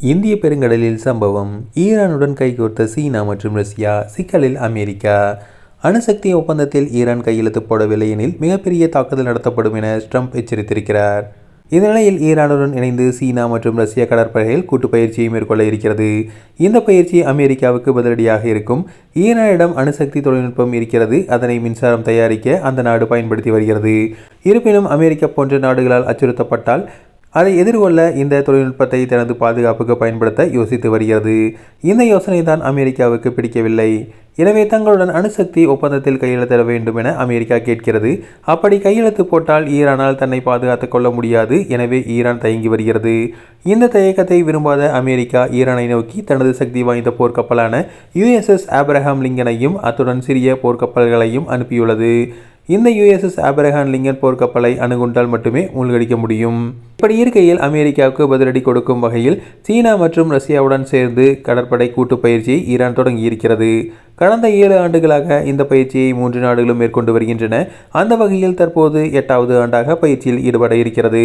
இந்திய பெருங்கடலில் சம்பவம் ஈரானுடன் கைகோர்த்த சீனா மற்றும் ரஷ்யா சிக்கலில் அமெரிக்கா. அணுசக்தி ஒப்பந்தத்தில் ஈரான் கையெழுத்து போடவில்லை எனில் மிகப்பெரிய தாக்குதல் நடத்தப்படும் என ட்ரம்ப் எச்சரித்திருக்கிறார். இந்த ஈரானுடன் இணைந்து சீனா மற்றும் ரஷ்ய கடற்படைகள் கூட்டு பயிற்சியை மேற்கொள்ள இருக்கிறது. இந்த பயிற்சி அமெரிக்காவுக்கு பதிலடியாக இருக்கும். ஈரானிடம் அணுசக்தி தொழில்நுட்பம் இருக்கிறது. அதனை மின்சாரம் தயாரிக்க அந்த நாடு பயன்படுத்தி வருகிறது. இருப்பினும் அமெரிக்கா போன்ற நாடுகளால் அச்சுறுத்தப்பட்டால் அதை எதிர்கொள்ள இந்த தொழில்நுட்பத்தை தனது பாதுகாப்புக்கு பயன்படுத்த யோசித்து வருகிறது. இந்த யோசனை தான் அமெரிக்காவுக்கு பிடிக்கவில்லை. எனவே தங்களுடன் அணுசக்தி ஒப்பந்தத்தில் கையெழுத்திட வேண்டும் என அமெரிக்கா கேட்கிறது. அப்படி கையெழுத்து போட்டால் ஈரானால் தன்னை பாதுகாத்துக் கொள்ள முடியாது எனவே ஈரான் தயங்கி வருகிறது. இந்த தயக்கத்தை விரும்பாத அமெரிக்கா ஈரானை நோக்கி தனது சக்தி வாய்ந்த போர்க்கப்பலான யுஎஸ்எஸ் ஆப்ரஹாம் லிங்கனையும் அத்துடன் சிறிய போர்க்கப்பல்களையும் அனுப்பியுள்ளது. இந்த யுஎஸ்எஸ் ஆபரகான் லிங்கன் போர்க்கப்பலை அணுகுண்டால் மட்டுமே மூழ்கடிக்க முடியும். இப்படி இருக்கையில் அமெரிக்காவுக்கு பதிலடி கொடுக்கும் வகையில் சீனா மற்றும் ரஷ்யாவுடன் சேர்ந்து கடற்படை கூட்டு பயிற்சியை ஈரான் தொடங்கியிருக்கிறது. கடந்த ஏழு ஆண்டுகளாக இந்த பயிற்சியை மூன்று நாடுகளும் மேற்கொண்டு வருகின்றன. அந்த வகையில் தற்போது எட்டாவது ஆண்டாக பயிற்சியில் ஈடுபட இருக்கிறது.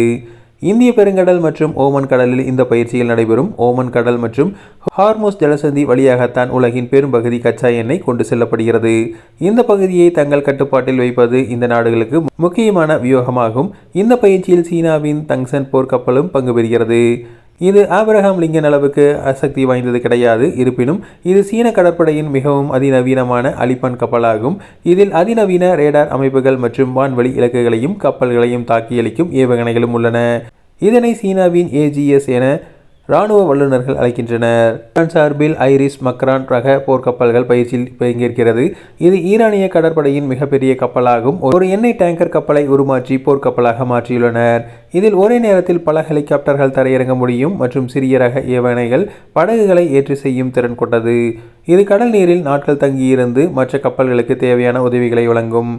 இந்திய பெருங்கடல் மற்றும் ஓமன் கடலில் இந்த பயிற்சிகள் நடைபெறும் ஓமன் கடல் மற்றும் ஹார்மோஸ் ஜலசந்தி வழியாகத்தான் உலகின் பெரும்பகுதி கச்சா எண்ணெய் கொண்டு செல்லப்படுகிறது. இந்த பகுதியை தங்கள் கட்டுப்பாட்டில் வைப்பது இந்த நாடுகளுக்கு முக்கியமான வியூகமாகும். இந்த பயிற்சியில் சீனாவின் தங்சன் போர்க்கப்பலும் பங்கு பெறுகிறது. இது ஆபிரகாம் லிங்கன் அளவுக்கு அசக்தி வாய்ந்தது கிடையாது இருப்பினும் இது சீன கடற்படையின் மிகவும் அதிநவீனமான அலிபன் கப்பலாகும். இதில் அதிநவீன ரேடார் அமைப்புகள் மற்றும் வான்வழி இலக்குகளையும் கப்பல்களையும் தாக்கியளிக்கும் ஏவுகணைகளும் உள்ளன. இதனை சீனாவின் ஏஜிஎஸ் என இராணுவ வல்லுநர்கள் அழைக்கின்றனர். ஈரான் சார்பில் ஐரிஸ் மக்ரான் ரக போர்க்கப்பல்கள் பயிற்சியில் பங்கேற்கிறது இது ஈரானிய கடற்படையின் மிகப்பெரிய கப்பலாகும். ஒரு எண்ணெய் டேங்கர் கப்பலை உருமாற்றி போர்க்கப்பலாக மாற்றியுள்ளனர். இதில் ஒரே நேரத்தில் பல ஹெலிகாப்டர்கள் தரையிறங்க முடியும் மற்றும் சிறிய ரக ஏவணைகள் படகுகளை ஏற்றி செய்யும் திறன் கொண்டது. இது கடல் நீரில் நாட்கள் தங்கியிருந்து மற்ற கப்பல்களுக்கு தேவையான உதவிகளை வழங்கும்.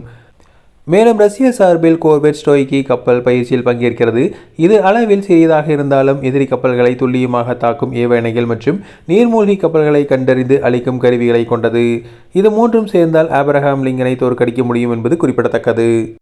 மேலும் ரஷ்ய சார்பில் கோர்பெட் ஸ்டோய்கி கப்பல் பயிற்சியில் பங்கேற்கிறது. இது அளவில் சிறியதாக இருந்தாலும் எதிரி கப்பல்களை துல்லியமாக தாக்கும் ஏவணைகள் மற்றும் நீர்மூழ்கி கப்பல்களை கண்டறிந்து அளிக்கும் கருவிகளை கொண்டது. இது மூன்றும் சேர்ந்தால் ஆபரகாம் லிங்கனை தோற்கடிக்க முடியும் என்பது குறிப்பிடத்தக்கது.